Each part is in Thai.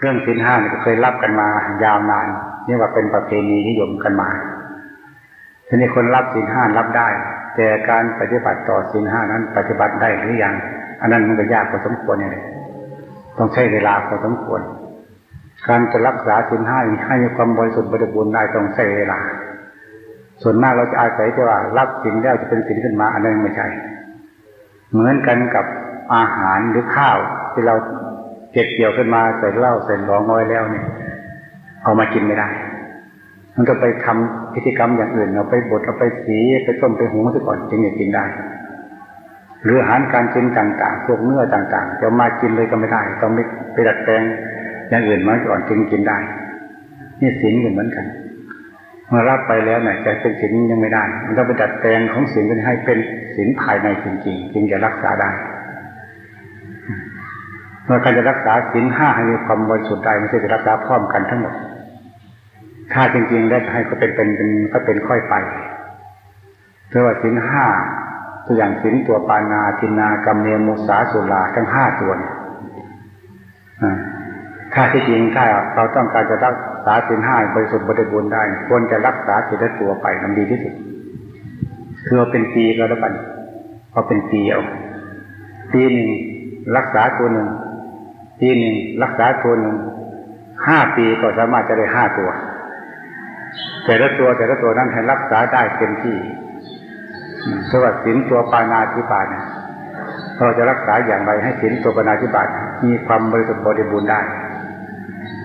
เรื่องสินห้าเนี่ยเคยรับกันมายาวนานนี่ว่าเป็นประเพณีนิยมกันมาทีนี้คนรับสินห้ารับได้ แต่การปฏิบัติต่อสินห้านั้น ปฏิบัติได้หรือยังอันนั้นมันก็ยากพอสมควรเนี่ยต้องใช้เวลาพอสมควร การจะรักษาสินห้าให้มีความบริสุทธิ์บริบูรณ์ได้ต้องใช้เวลา ส่วนมากเราจะอาศัยที่ว่ารับสินแล้วจะเป็นสินขึ้นมาอันนั้นไม่ใช่ เหมือนกันกับอาหารหรือข้าวที่เรา เก็บเกี่ยวขึ้นมาใส่เหล้าใส่หลองไว้แล้วเนี่ย เอามากินไม่ได้ มันก็ไปทำพิธีกรรมอย่างอื่นเอาไปบดเอาไปสีไปต้มไปหุงซะก่อนจึงจะกินได้ หรืออาหารการกินต่างๆ พวกเนื้อต่างๆจะมากินเลยก็ไม่ได้ต้องไปดัดแปลงอย่างอื่นมาก่อนจึงกินได้ นี่ศีลเหมือนกันเมื่อรับไปแล้วเนี่ยจะเป็นศีลยังไม่ได้ มันต้องไปดัดแปลงของศีลให้เป็นศีลภายในจริงๆ จึงจะรักษาได้ เมื่อการจะรักษาศีลห้าให้มีความบริสุทธิ์ได้ไม่ใช่จะรักษาพร้อมกันทั้งหมด ถ้าจริงๆได้ให้ก็เป็นเป็นเป็นก็เป็นค่อยไปเพราะว่าศีลห้าตัวอย่างศีลตัวปานาทินากรรมเนมุสาสุราทั้งห้าตัวเนี่ยถ้าที่จริงถ้าเราต้องการจะรักษาศีลห้าบริสุทธิ์บริบูรณ์ได้ควรจะรักษาศีลตัวไปมันดีที่สุดคือเป็นปีก็แล้วกันพอเป็นปีเอาปีหนึ่งรักษาตัวหนึ่ง ปีหนึ่งรักษาตัวหนึ่งห้าปีก็สามารถจะได้ห้าตัว แต่ละตัวแต่ละตัวนั้นให้รักษาได้เต็มที่สวัสดิ์สินตัวปานาธิบาตเนี่ยเราจะรักษาอย่างไรให้สินตัวปานาธิบาตมีความบริสุทธิ์บริบูรณ์ได้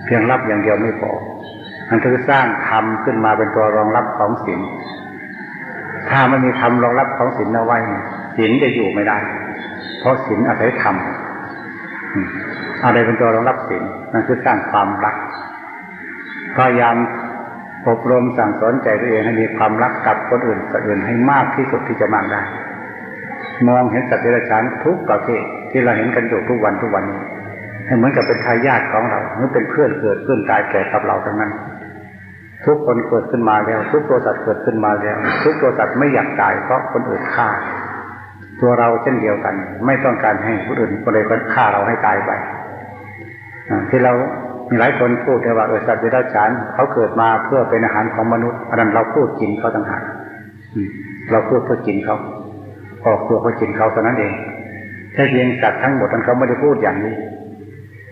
เพียงรับอย่างเดียวไม่พอมันคือสร้างธรรมขึ้นมาเป็นตัวรองรับของศีลถ้าไม่มีธรรมรองรับของศีลเอาไว้ศีลจะอยู่ไม่ได้ เพราะศีลอาศัยธรรม อะไรเป็นตัวรองรับศีลนั่นคือสร้างความรัก พยายามอบรมสั่งสอนใจตัวเองให้มีความรักกับคนอื่นสัตว์อื่นให้มากที่สุดที่จะมากได้ มองเห็นสัตว์เดรัจฉานทุกประเภทที่เราเห็นกันอยู่ทุกวันทุกวันนี้ให้เหมือนกับเป็นทายาทของเราหรือเป็นเพื่อนเกิดเพื่อนตายแก่กับเราทั้งนั้น ทุกคนเกิดขึ้นมาแล้ว ทุกตัวสัตว์เกิดขึ้นมาแล้ว ทุกตัวสัตว์ไม่อยากตายเพราะคนอื่นฆ่า ตัวเราเช่นเดียวกัน ไม่ต้องการให้คนอื่นคนใดคนฆ่าเราให้ตายไป ที่เรามีหลายคนพูดว่าเออสัตว์เดรัจฉานเขาเกิดมาเพื่อเป็นอาหารของมนุษย์อันนั้นเราพูดกินเขาต่างหากเราพูดเพื่อกินเขาออกตัวเพื่อกินเขาเท่านั้นเองแค่เพียงสัตว์ทั้งหมดนั้นเขาไม่ได้พูดอย่างนี้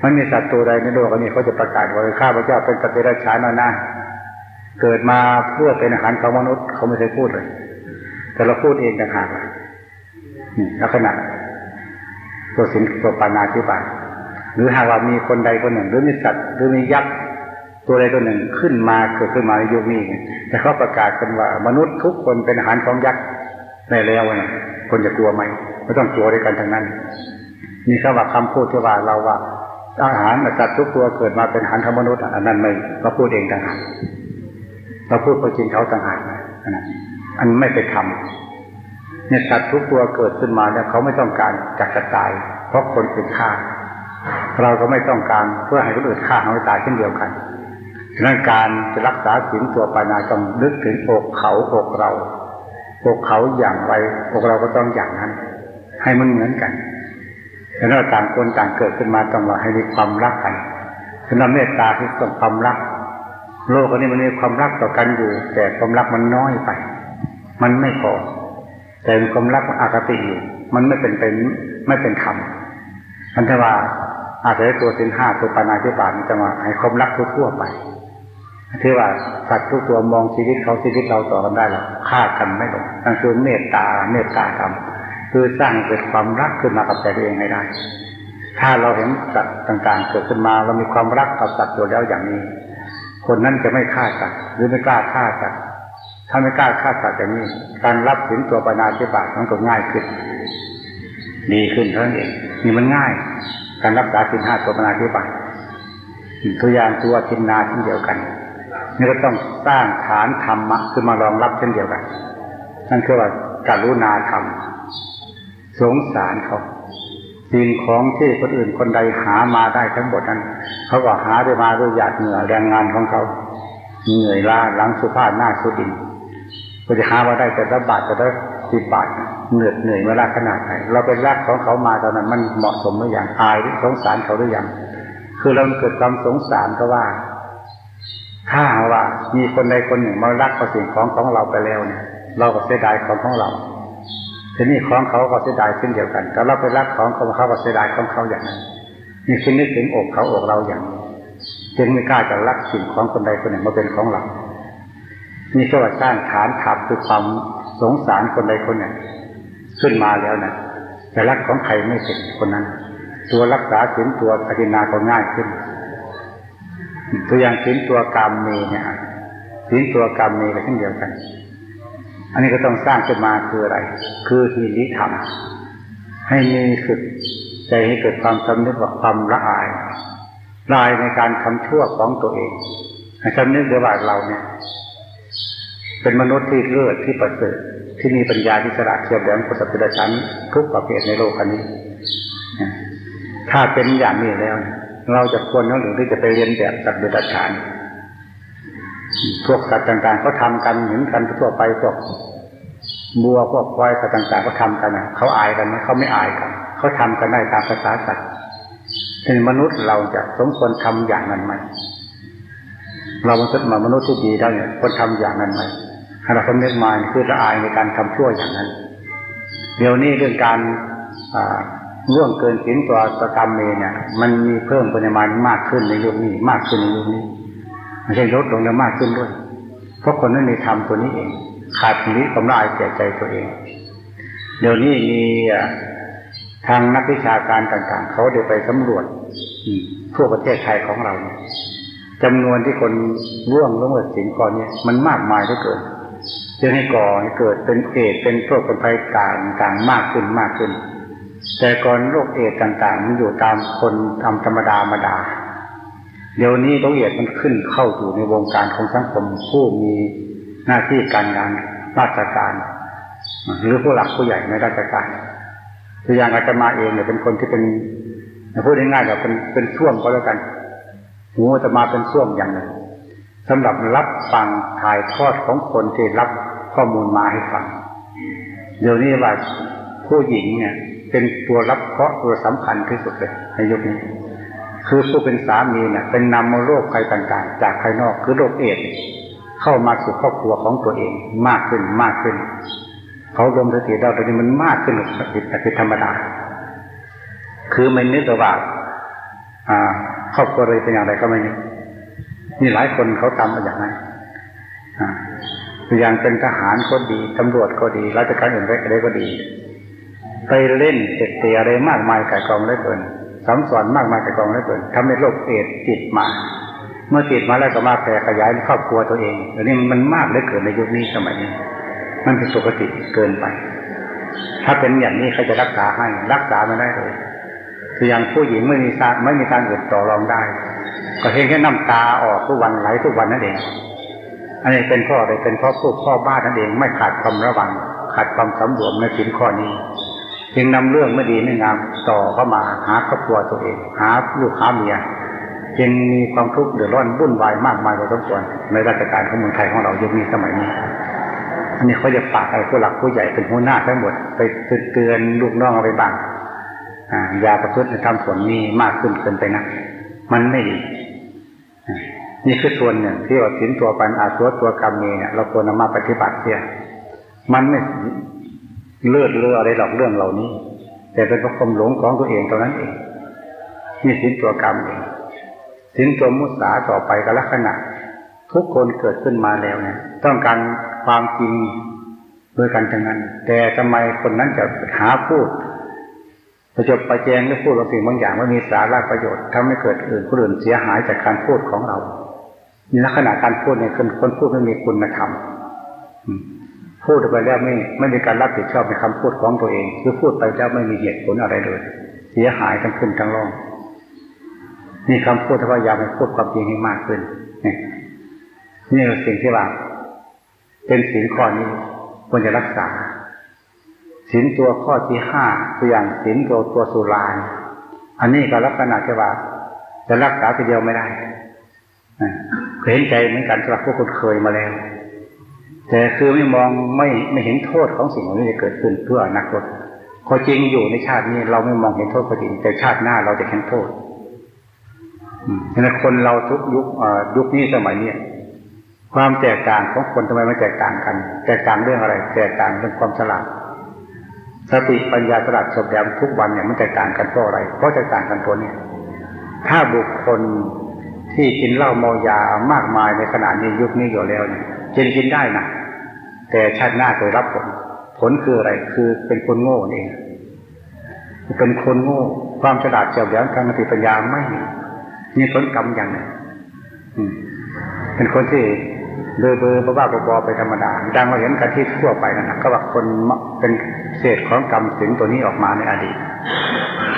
มันมีสัตว์ตัวใดในโลกนี้เขาจะประกาศว่าข้าพเจ้าเป็นสัตว์เดรัจฉานนาเกิดมาเพื่อเป็นอาหารของมนุษย์เขาไม่เคยพูดเลย แต่เราพูดเองต่างหากนี่ลักษณะตัวสินตัวปานาธิบาย หรือหากว่ามีคนใดคนหนึ่ง หรือมีสัตว์หรือมียักษ์ตัวใดตัวหนึ่งขึ้นมาเกิดขึ้นมาในยุคนี้แต่เขาประกาศกันว่ามนุษย์ทุกคนเป็นอาหารของยักษ์ในแล้วนะคนจะกลัวไหมไม่ต้องกลัวด้วยกันทั้งนั้นนี่เขาว่าคำพูดที่ว่าเราว่าอาหารสัตว์ทุกตัวเกิดมาเป็นอาหารของมนุษย์อันนั้นไม่เราพูดเองต่างหากเราพูดเพราะจริงเขาต่างหากนะอันไม่ไปทำเนี่ยสัตว์ทุกตัวเกิดขึ้นมาแล้วเขาไม่ต้องการจักจะตาย เพราะคนเป็นฆ่า เราก็ไม่ต้องการเพื่อให้คนอื่นฆ่าเราตายเช่นเดียวกันฉะนั้นการจะรักษาศีลตัวปานาต้องนึกถึงอกเขาอกเราอกเขาอย่างไรอกเราก็ต้องอย่างนั้น ให้มันเหมือนกันฉะนั้นต่างคนต่างเกิดขึ้นมาต้องเราให้มีความรักกันฉะนั้นเมตตาคือต้องความรัก โลกนี้มันมีความรักต่อกันอยู่ แต่ความรักมันน้อยไป มันไม่พอแต่ความรักมันอคติอยู่มันไม่เป็นเป็นไม่เป็นธรรมอันทว่า อาศัยตัวสินห้าตัวปานาธิบาตจะมาให้ความรักทั่วไปที่ว่าสัตว์ทุกตัวมองชีวิตเขาชีวิตเราต่อกันได้หรอกฆ่ากันไม่ลงนั่นคือเมตตาเมตตาธรรมคือสร้างเกิดความรักขึ้นมากับใจตัวเองให้ได้ ถ้าเราเห็นสัตว์ต่างๆ เกิดขึ้นมาเรามีความรักกับสัตว์ตัวแล้วอย่างนี้ คนนั้นจะไม่ฆ่าสัตว์หรือไม่กล้าฆ่าสัตว์ถ้าไม่กล้าฆ่าสัตว์อย่างนี้ การรับสินตัวปานาธิบาตมันก็ง่ายขึ้น ดีขึ้นเท่านั้นเองนี่มันง่าย การรักษาสินห้าตัวปนาธิบาตตัวอย่างตัวทินนาเช่นเดียวกัน นี่ก็ต้องสร้างฐานธรรมะขึ้นมารองรับเช่นเดียวกัน นั่นคือว่าการุณาธรรม สงสารเขาสิ่งของที่คนอื่นคนใดหามาได้ทั้งหมดนั้น เขาก็หาได้มาด้วยหยาดเหงื่อแรงงานของเขาเหนื่อยล้าหลังสุภาพหน้าสุดินก็จะหามาได้แต่ละบาทแต่ละสิบบาท เหนื่อยเหนื่อยเวลาขนาดไหนเราเป็นรักของเขามาตอนนั้นมันเหมาะสมหรือยังอายหรือสงสารเขาหรือยังคือเราเกิดความสงสารก็ว่า ถ้าว่า มีคนใดคนหนึ่งมารักเอาสิ่งของของเราไปแล้วเนี่ย เราก็เสียดายของของเราทีนี้ของเขาก็เสียดายเช่นเดียวกันแต่เราไปรักของเขาเขาก็เสียดายของเขาอย่างนั้นนี่คือนึกถึงอกเขาอกเราอย่างจึงไม่กล้าจะรักสิ่งของคนใดคนหนึ่งมาเป็นของเรานี่ก็ว่าสร้างฐานทับคือความสงสารคนใดคนหนึ่ง ขึ้นมาแล้วนะแต่รักของใครไม่เป็นคนนั้น ตัวรักษาศีลตัวปฏินาก็ง่ายขึ้น ตัวอย่างศีลตัวกรรมมีเนี่ยศีลตัวกรรมมีก็เช่นเดียวกัน อันนี้ก็ต้องสร้างขึ้นมาคืออะไร คือทีนิธรรมให้มีฝึกใจให้เกิดความสำนึกว่าความละอายลายในการทำชั่วของตัวเองสำนึกด้วยว่าเราเนี่ย เป็นมนุษย์ที่เลิศที่ประเสริฐที่มีปัญญาที่ฉลาดเฉียบแหลมกว่าสัตว์ประชันทุกประเภทในโลกอันนี้ ถ้าเป็นอย่างนี้แล้ว เราจะควรน้องหรือที่จะไปเรียนแบบสัตว์ประชันพวกสัตว์ต่างๆเขาทากันเหมือนกันทั่วไปพวกบัวพวกควายสัตว์ต่างๆเขาทากันนะเขาอายกันไหมเขาไม่อายกัน เขาทำกันได้ตามภาษาสัตว์เป็นมนุษย์เราจะสมควรทำอย่างนั้นไหมเราเป็นมนุษย์ที่ดีได้เนี่ยควรทำอย่างนั้นไหม ให้เราสำนึกมาคือละอายในการทำชั่วอย่างนั้น เดี๋ยวนี้เรื่องการร่วงเกินศีลตัวตกรรมเองเนี่ยมันมีเพิ่มปริมาณมากขึ้นในยุคนี้ มากขึ้นในยุคนี้ไม่ใช่ลดลงแล้วมากขึ้นด้วย เพราะคนนั้นมีทำตัวนี้เอง ขาดนี้ความละอายแก่ใจตัวเอง เดี๋ยวนี้มีทางนักวิชาการต่างๆ เขาเดี๋ยวไปสำรวจทั่วประเทศไทยของเราเนี่ยจำนวนที่คนร่วงละเมิดศีลก่อนเนี่ยมันมากมายเหลือเกิน จะให้ก่อให้เกิดเป็นเอดเป็นโรคเป็นภัยต่างต่างมากขึ้นมากขึ้น แต่ก่อนโรคเอดต่างๆ มันอยู่ตามคนทำธรรมดาธรรมดา เดี๋ยวนี้โรคเอดมันขึ้นเข้าอยู่ในวงการของสังคมผู้มีหน้าที่การงานราชการ หรือผู้หลักผู้ใหญ่ในราชการตัวอย่างอาจจะมาเองเนี่ยเป็นคนที่เป็นพูดง่ายๆแบบเป็นเป็นช่วงก็แล้วกันหูจะมาเป็นช่วงอย่างหนึ่งสำหรับรับฟังถ่ายทอดของคนที่รับ ข้อมูลมาให้ฟัง เดี๋ยวนี้ว่าผู้หญิงเนี่ย เป็นตัวรับเคราะห์ตัวสำคัญที่สุดเลยในยุคนี้ คือผู้เป็นสามีเนี่ยเป็นนำโรคภัยต่างๆ จากภายนอกคือโรคเอดเข้ามาสู่ครอบครัวของตัวเองมากขึ้นมากขึ้น เขารวมสติเราตอนนี้มันมากขึ้นผิดผิธรรมดา คือไม่นึกว่าครอบครัวเลยเป็นอย่างไรก็ไม่นึกมีหลายคนเขาทำมาอย่างนั้น อย่างเป็นทหารก็ดีตำรวจก็ดีราชการอื่นอะไรก็ดี ไปเล่นเตะเตะอะไรมากมายกายกองได้เกินสำสอนมากมายกายกองได้เกินทำให้โรคเอดติดมา เมื่อติดมาแล้วก็มาแผ่ขยายครอบครัวตัวเองอันนี้มันมากเหลือเกินในยุคนี้สมัยนี้ มันเป็นปกติเกินไป ถ้าเป็นอย่างนี้ใครจะรักษาให้รักษาไม่ได้เลยคืออย่างผู้หญิงไม่มีทางไม่มีทางอื่นต่อรองได้ ก็เห็นแค่น้ำตาออกทุกวันไหลทุกวันนั่นเอง อันนี้เป็นข้ออะไรเป็นเพราะผู้พ่อบ้านนั่นเองไม่ขาดความระวัง ขาดความสำรวมในสินข้อนี้ จึงนำเรื่องไม่ดีไม่งามต่อเข้ามาหาครอบครัวตัวเอง หาลูกหาเมียจึงมีความทุกข์เดือดร้อนวุ่นวายมากมายพอสมควรในราชการของเมืองไทยของเรายุคนี้สมัยนี้ อันนี้เขาจะฝากให้ผู้หลักผู้ใหญ่เป็นหัวหน้าทั้งหมดไปเตือนลูกน้องเอาไปบ้างอย่าประพฤติทำผลนี้มากขึ้นเกินไปนะมันไม่ดี นี่คือส่วนหนึ่งที่ว่าสินตัวปันอาสวตัวกรรมเเนี่ยเราควรนำมาปฏิบัติเสียมันไม่เลือดเลืออะไรหรอกเรื่องเหล่านี้ แต่เป็นเพราะความหลงของตัวเองเท่านั้นเองนี่สินตัวกรรมเองสินตัวมุสาต่อไปก็ลักษณะ ทุกคนเกิดขึ้นมาแล้วเนี่ยต้องการความจริงด้วยกันทั้งนั้น แต่ทำไมคนนั้นจะหาพูดประจบประแจงหรือพูดบางสิ่งบางอย่างว่ามีสาระประโยชน์ทำให้เกิดอื่นคนอื่นเสียหายจากการพูดของเรา ในลักษณะการพูดเนี่ยคนคนพูดไม่มีคุณธรรมพูดไปแล้วไม่ไม่มีการรับผิดชอบในคำพูดของตัวเอง คือพูดไปแล้วไม่มีเหตุผลอะไรเลย เสียหายทั้งขึ้นทั้งล่องนี่คำพูดถ้าพยายามไปพูดความจริงให้มากขึ้นนี่คือสิ่งที่ว่า เป็นสิ่งข้อนี้ควรจะรักษาสินตัวข้อที่ห้าตัวอย่างสินตัวตัวสุรานอันนี้ก็ลักษณะที่ว่าจะรักษาทีเดียวไม่ได้ เห็นใจเหมือนกันสำหรับพวกคนเคยมาแล้ว แต่คือไม่มองไม่ไม่เห็นโทษของสิ่งเหล่านี้จะเกิดขึ้นเพื่ออนาคตพอจริงอยู่ในชาตินี้ เราไม่มองเห็นโทษก็จริง แต่ชาติหน้าเราจะเห็นโทษฉะนั้นคนเราทุกยุคยุคนี้สมัยเนี้ยความแตกต่างของคนทำไมไม่แตกต่างกัน แตกต่างเรื่องอะไร แตกต่างเรื่องความฉลาดสติปัญญาฉลาดสมแดมทุกวันเนี่ยมันแตกต่างกันเพราะอะไร เพราะแตกต่างกันตัวเนี่ยถ้าบุคคล ที่กินเหล้าเมายามากมายในขณะนี้ยุคนี้อยู่แล้วเนี่ยกินกินได้นะแต่ชาติหน้าเคยรับผล ผลคืออะไร คือเป็นคนโง่เองเป็นคนโง่ ความฉลาดเฉียบแหลมทางสติปัญญาไม่มีนี่ผลกรรมอย่างหนึ่งเป็นคนที่เบอร์เบอร์บ้าๆบอๆไปธรรมดา ดังเราเห็นกันที่ทั่วไปนั่นะก็ว่าคนเป็นเศษของกรรมสิงตัวนี้ออกมาในอดีต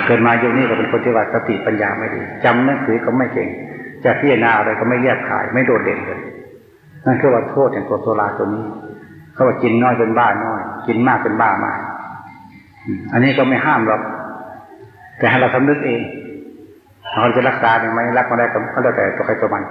เกิดมายุคนี้ก็เป็นคนที่ว่าสติปัญญาไม่ดีจำหนังสือก็ไม่เก่ง จะพิจารณาอะไรก็ไม่แยกขายไม่โดดเด่นเลยนั่นคือว่าโทษแห่งตัวโซลาตัวนี้เขาว่ากินน้อยเป็นบ้าน้อย กินมากเป็นบ้ามาก อันนี้ก็ไม่ห้ามหรอกแต่ให้เราสำนึกเองเราจะรักษาได้ไหมรักมาได้ก็แล้วแต่ตัวใครตัวมัน